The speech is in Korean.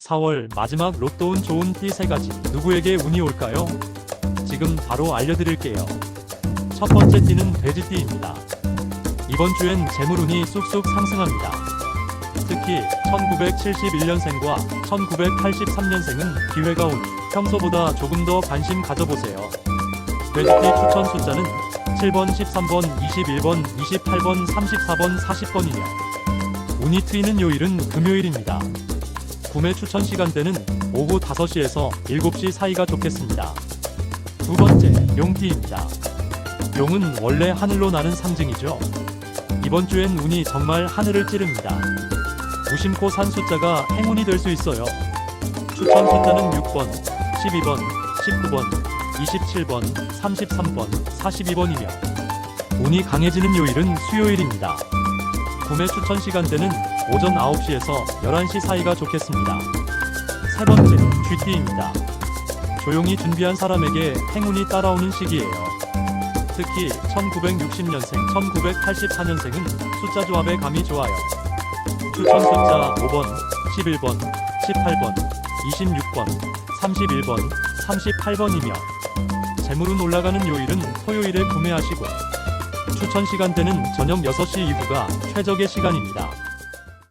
4월 마지막 로또 운 좋은 티 3가지 누구에게 운이 올까요? 지금 바로 알려드릴게요. 첫 번째 띠는 돼지띠입니다. 이번 주엔 재물운이 쑥쑥 상승합니다. 특히 1971년생과 1983년생은 기회가 오니 평소보다 조금 더 관심 가져보세요. 돼지띠 추천 숫자는 7번, 13번, 21번, 28번, 34번, 40번이며 운이 트이는 요일은 금요일입니다. 구매 추천 시간대는 오후 5시에서 7시 사이가 좋겠습니다. 두 번째, 용띠입니다. 용은 원래 하늘로 나는 상징이죠. 이번 주엔 운이 정말 하늘을 찌릅니다. 무심코 산 숫자가 행운이 될 수 있어요. 추천 숫자는 6번, 12번, 19번, 27번, 33번, 42번이며 운이 강해지는 요일은 수요일입니다. 구매 추천 시간대는 오전 9시에서 11시 사이가 좋겠습니다. 세 번째, 쥐띠입니다. 조용히 준비한 사람에게 행운이 따라오는 시기예요. 특히 1960년생, 1984년생은 숫자 조합의 감이 좋아요. 추천 숫자 5번, 11번, 18번, 26번, 31번, 38번이며 재물운 올라가는 요일은 토요일에 구매하시고 추천 시간대는 저녁 6시 이후가 최적의 시간입니다.